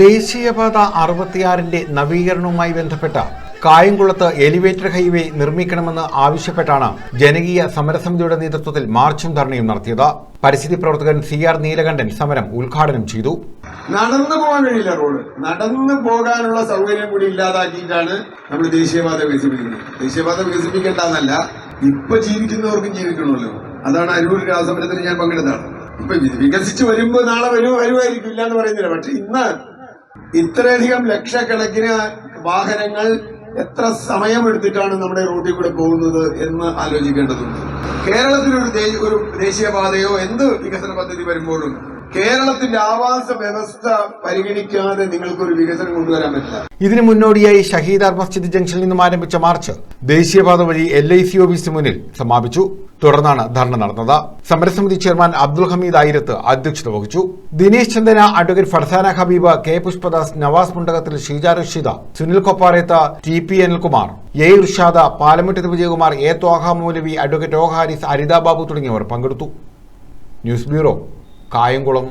ദേശീയപാത അറുപത്തിയാറിന്റെ നവീകരണവുമായി ബന്ധപ്പെട്ട കായംകുളത്ത് എലിവേറ്റർ ഹൈവേ നിർമ്മിക്കണമെന്ന് ആവശ്യപ്പെട്ടാണ് ജനകീയ സമരസമിതിയുടെ നേതൃത്വത്തിൽ മാർച്ചും ധർണയും നടത്തിയത്. പരിസ്ഥിതി പ്രവർത്തകൻ സി ആർ നീലകണ്ഠൻ സമരം ഉദ്ഘാടനം ചെയ്തു. നടന്നു പോകാൻ കഴിയില്ല റോഡ്. നടന്നു പോകാനുള്ള സൗകര്യം കൂടി ഇല്ലാതാക്കിയിട്ടാണ് നമ്മൾ ദേശീയപാത വികസിപ്പിക്കുന്നത്. ദേശീയപാത വികസിപ്പിക്കേണ്ടെന്നല്ല ഇപ്പൊ ജീവിക്കുന്നവർക്കും ജീവിക്കണമല്ലോ. അതാണ് അരൂർ രാസമരത്തിൽ ഞാൻ പങ്കെടുത്താണ് ഇപ്പൊ വികസിച്ചു വികസിച്ച് വരുമ്പോ നാളെ വരും വരുമായിരിക്കും ഇല്ലാന്ന് പറയുന്നില്ല. പക്ഷെ ഇന്ന് ഇത്രയധികം ലക്ഷക്കണക്കിന് വാഹനങ്ങൾ എത്ര സമയമെടുത്തിട്ടാണ് നമ്മുടെ റോഡിൽ കൂടെ പോകുന്നത് എന്ന് ആലോചിക്കേണ്ടതുണ്ട്. കേരളത്തിലൊരു ഒരു ദേശീയപാതയോ എന്ത് വികസന പദ്ധതി വരുമ്പോഴും കേരളത്തിന്റെ ആവാസ വ്യവസ്ഥ പരിഗണിക്കാതെ നിങ്ങൾക്കൊരു വികസനം കൊണ്ടുവരാൻ പറ്റില്ല. ഇതിനു മുന്നോടിയായി ഷഹീദാർ മസ്ജിദ് ജംഗ്ഷനിൽ നിന്നും ആരംഭിച്ച മാർച്ച് ദേശീയപാത വഴി എൽ ഐ സി ഓഫീസിന് മുന്നിൽ സമാപിച്ചു. തുടർന്നാണ് ധർണ നടന്നത്. സമരസമിതി ചെയർമാൻ അബ്ദുൽ ഹമീദ് ആയിരത്ത് അധ്യക്ഷത വഹിച്ചു. Dinesh Chandana advocate Farsana Habeeb K Pushpadas Navas Mundakathil Sheeja Rasheeda Sunil Kopparetha T P Anilkumar A Irshada Palamuttath Vijayakumar A Thwaha Moulavi advocate O Haris Arithababu തുടങ്ങിയവർ പങ്കെടുത്തു. News bureau Kayamkulam